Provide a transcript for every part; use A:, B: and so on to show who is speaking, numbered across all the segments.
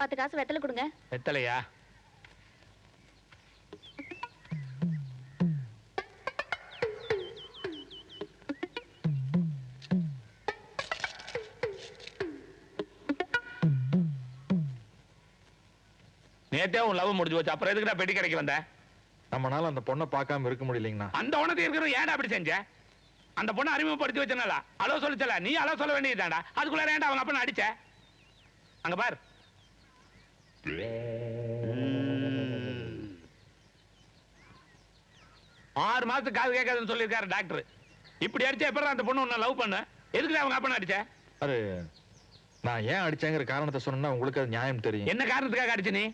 A: பத்து காசு வெத்தலை கொடுங்க.
B: வெத்தலையா? நேத்தே உன் லவ் முடிஞ்சு போச்சு. அப்புறம் எதுக்குடா பெட்டி கடைக்கு வந்த?
C: நம்மனால அந்த பொண்ணை பார்க்காம இருக்க முடியலைங்கண்ணா.
B: அந்த உனக்கு இருக்கிற ஏன்டா அப்படி செஞ்ச? அந்த பொண்ணை அறிமுகப்படுத்தி வச்சனால அலோ சொல்லிச்சல. நீ அலோ சொல்ல வேண்டியதுதான்டா. அதுக்குள்ள ஏன்டா அவங்க அப்பனை அடிச்ச? அங்க பார். ஆறு மாசத்துக்கு காது கேட்காதுன்னு சொல்லியிருக்காரு டாக்டர். இப்படி அடிச்சா எப்பறம் அந்த பொண்ணு உன்னை லவ் பண்ண? எதுக்குடா அவங்க அப்பனை அடிச்ச?
C: அது நான் ஏன் அடிச்சேங்கிற காரணத்தை சொன்னா உங்களுக்கு அது நியாயம் தெரியும்.
B: என்ன காரணத்துக்காக அடிச்ச நீ?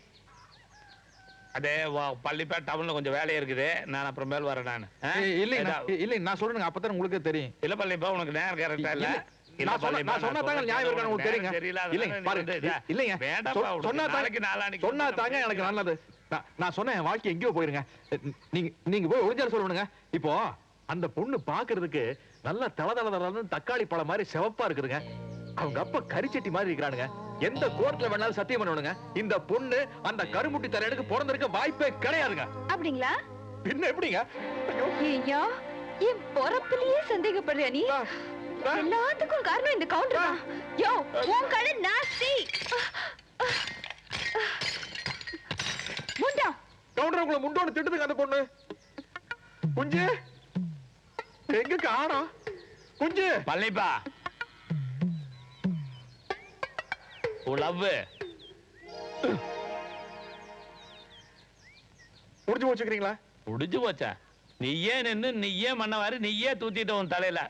B: அதே பள்ளிப்பேட் டவுன்ல கொஞ்சம் வேலையா இருக்குது. நான் அப்புறம் மேல் வரேன் நான்
C: இல்லைங்கண்ணா இல்லைங்க நான் சொல்றேங்க அப்பதான் உங்களுக்கே தெரியும்.
B: இல்ல பள்ளிப்பா உனக்கு நேரம் கரெக்டா இல்ல
C: எனக்கு நல்லது. நான்- நான் சொன்னேன் என் வாழ்க்கை எங்கேயோ போயிருங்க. நீங்க நீங்க போய் ஒளிஞ்சால சொல்லணுங்க. இப்போ அந்த பொண்ணு பாக்குறதுக்கு நல்ல தலன்னு தக்காளி பழம் மாதிரி சிவப்பா இருக்குதுங்க. அவங்க அப்பா கரிச்சட்டி மாதிரி இருக்கிறானுங்க. எந்த கோர்ட்ல வேணாலும் சத்தியம் பண்ணணுங்க. இந்த பொண்ணு அந்த கருமுட்டி தலையனுக்கு பிறந்திருக்க வாய்ப்பே கிடையாதுங்க.
A: அப்படிங்களா?
C: பின்ன எப்படிங்க? ஐயோ,
A: என் பொறப்புலயே சந்தேகப்படுறியா நீ. எல்லாத்துக்கும் காரணம் இந்த கவுண்டர் தான். யோ உன் கடை நாஸ்தி முண்டா.
C: கவுண்டர் உங்களை முண்டோட திட்டுதுங்க அந்த பொண்ணு. குஞ்சு. எங்க காணோம் குஞ்சு.
B: பழனிப்பா உன் லவ்
C: முடிஞ்சு வச்சுக்கிறீங்களா
B: முடிஞ்சு போச்சா? நீயே நின்னு நீயே மண்ணவாரு நீயே தூத்திட்ட உன் தலையில.